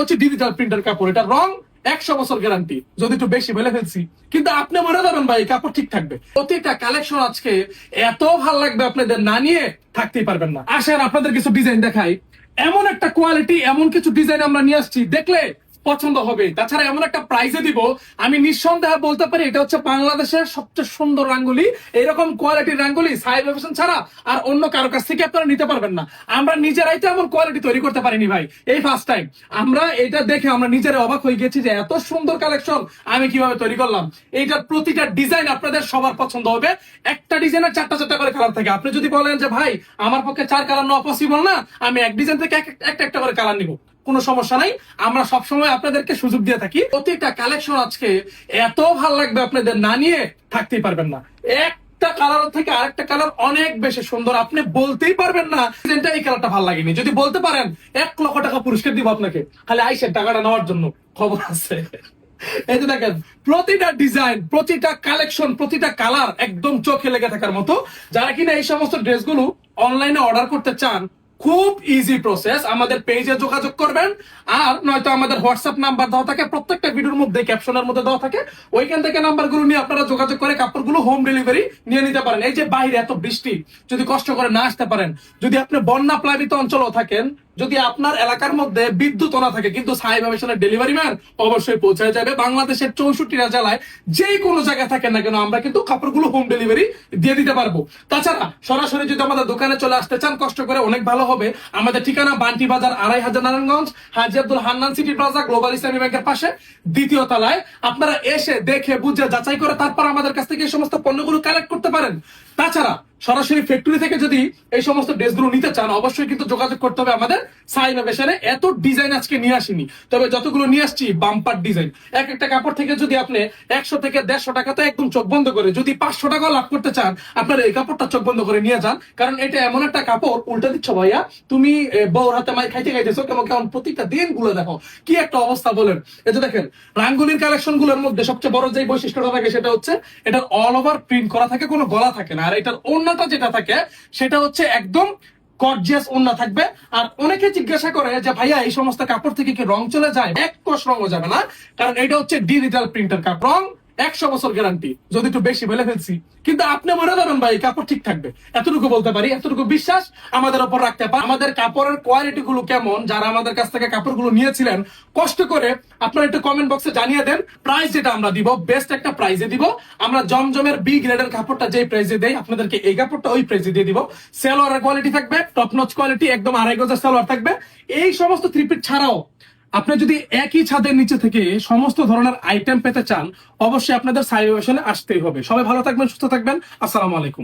হচ্ছে digital printer কাপড়, এটা রং একশো বছর গ্যারান্টি যদি একটু বেশি বলে ফেলছি। কিন্তু আপনি মনে করেন ভাই কাপড় ঠিক থাকবে। প্রতিটা কালেকশন আজকে এত ভালো লাগবে আপনাদের না নিয়ে থাকতেই পারবেন না। আসেন আপনাদের কিছু ডিজাইন দেখাই। এমন একটা কোয়ালিটি এমন কিছু ডিজাইন আমরা নিয়ে আসছি। দেখলে পছন্দ হবে। তাছাড়া এমন একটা প্রাইজে দিব, আমি নিঃসন্দেহে বলতে পারি, এটা হচ্ছে বাংলাদেশের সবচেয়ে সুন্দর রাঙ্গুলি। এরকম কোয়ালিটির রাঙ্গুলি সাইড ফ্যাশন ছাড়া আর অন্য কারও কাছ থেকে আপনারা নিতে পারবেন না। আমরা নিজেরাই তো এমন কোয়ালিটি তৈরি করতে পারিনি ভাই, এই ফার্স্ট টাইম আমরা এটা দেখে আমরা নিজেরা অবাক হয়ে গেছি যে এত সুন্দর কালেকশন আমি কীভাবে তৈরি করলাম। এইটার প্রতিটা ডিজাইন আপনাদের সবার পছন্দ হবে। একটা ডিজাইনের চারটা চারটা করে কালার থাকে। আপনি যদি বলেন যে ভাই, আমার পক্ষে চার কালার নেওয়া পসিবল না, আমি এক ডিজাইন থেকে এক একটা একটা করে কালার নিব। কোনো সমস্যা নাই। আমরা সবসময় আপনাদেরকে সুযোগ দিয়ে থাকি। প্রত্যেকটা কালেকশন আজকে এত ভালো লাগবে আপনাদের না নিয়ে থাকতেই পারবেন না। একটা কালার থেকে আরেকটা কালার অনেক বেশি সুন্দর। আপনি বলতেই পারবেন এক লক্ষ টাকা পুরস্কার দিব আপনাকে। টাকাটা নেওয়ার জন্য খবর আছে। এই যে দেখেন, প্রতিটা ডিজাইন প্রতিটা কালেকশন প্রতিটা কালার একদম চোখে লেগে থাকার মতো। যারা কিনা এই সমস্ত ড্রেসগুলো অনলাইনে অর্ডার করতে চান খুব ইজি প্রসেস আমাদের পেজে যোগাযোগ করবেন, আর নয়তো আমাদের হোয়াটসঅ্যাপ নাম্বার দেওয়া থাকে, প্রত্যেকটা ভিডিওর মধ্যে ক্যাপশনের মধ্যে দেওয়া থাকে। ওইখান থেকে নাম্বারগুলো নিয়ে আপনারা যোগাযোগ করে কাপড়গুলো হোম ডেলিভারি নিয়ে নিতে পারেন। এই যে বাইরে এত বৃষ্টি, যদি কষ্ট করে না আসতে পারেন, যদি আপনি বন্যা প্লাবিত অঞ্চলেও থাকেন যদি আপনার এলাকার মধ্যে বিদ্যুৎ না থাকে, কিন্তু সাহেব মিশনের ডেলিভারি ম্যান অবশ্যই পৌঁছে যাবে বাংলাদেশের চৌষট্টিটা জেলায়। যে কোনো জায়গায় থাকেন না কেন, আমরা কিন্তু কাপড়গুলো হোম ডেলিভারি দিয়ে দিতে পারব। তাছাড়া, সরাসরি যদি আমাদের দোকানে চলে আসতে চান, কষ্ট করে অনেক ভালো হবে। আমাদের ঠিকানা বান্টি বাজার, আড়াই হাজার Narayanganj, Haji Abdul Hannan city plaza, global Islami ব্যাংকের পাশে, দ্বিতীয় তলায়। আপনারা এসে দেখে, বুঝে, যাচাই করে তারপর আমাদের কাছ থেকে এই সমস্ত পণ্যগুলো কালেক্ট করতে পারেন। তাছাড়া সরাসরি ফ্যাক্টরি থেকে যদি এই সমস্ত ড্রেসগুলো নিতে চান, অবশ্যই কিন্তু যোগাযোগ করতে হবে আমাদের সাইন বেশারে এত ডিজাইন আজকে নিয়ে আসিনি। তবে যতগুলো নিয়ে আসছি বাম্পার ডিজাইন এক একটা কাপড় থেকে যদি আপনি একশো থেকে দেড়শো টাকা তো একদম চোখ বন্ধ করে, যদি পাঁচশো টাকা লাভ করতে চান, আপনারা এই কাপড়টা চোখ বন্ধ করে নিয়ে যান। কারণ এটা এমন একটা কাপড়, উল্টা দিচ্ছ ভাইয়া, তুমি বউর হাতে মাই খাইতে খাইতেছো, কেমন কেমন প্রতিটা দিনগুলো দেখো, কি একটা অবস্থা বলেন। এই যে দেখেন, রাঙ্গুলির কালেকশনগুলোর মধ্যে সবচেয়ে বড় যে বৈশিষ্ট্যটা থাকে সেটা হচ্ছে, এটার অল ওভার প্রিন্ট করা থাকে, কোনো গলা থাকে না। আর এটার অন্যটা যেটা থাকে, সেটা হচ্ছে একদম গর্জিয়াস ওন্না থাকবে। আর অনেকে জিজ্ঞাসা করে যে, ভাইয়া, এই সমস্ত কাপড় থেকে কি রং চলে যায়? এক কোষ রঙও যাবে না, কারণ এটা হচ্ছে ডিজিটাল প্রিন্টার কাপড় রং একশো বছর গ্যারান্টি যদি একটু বেশি বলে ফেলছি। কিন্তু আপনি মনে যাবেন ভাই কাপড় ঠিক থাকবে। এতটুকু বলতে পারি, এতটুকু বিশ্বাস আমাদের উপর রাখতে পারে। আমাদের কাপড়ের কোয়ালিটি গুলো কেমন, যারা আমাদের কাছ থেকে কাপড়গুলো নিয়েছিলেন, কষ্ট করে আপনারা একটু কমেন্ট বক্সে জানিয়ে দেন প্রাইস যেটা আমরা দিব বেস্ট একটা প্রাইজে দিব। আমরা জমজমের বি গ্রেডের কাপড়টা যেই প্রাইজে দেই, আপনাদেরকে এই কাপড়টা ওই প্রাইজে দিয়ে দিব। সেলোয়ারের কোয়ালিটি থাকবে টপ নচ কোয়ালিটি একদম আড়াই গজের সেলোয়ার থাকবে। এই সমস্ত থ্রি পিট ছাড়াও আপনি যদি একই ছাদের নিচে থেকে সমস্ত ধরনের আইটেম পেতে চান, অবশ্যই আপনাদের সাইবেশনে আসতেই হবে। সবাই ভালো থাকবেন, সুস্থ থাকবেন। আসসালামু আলাইকুম।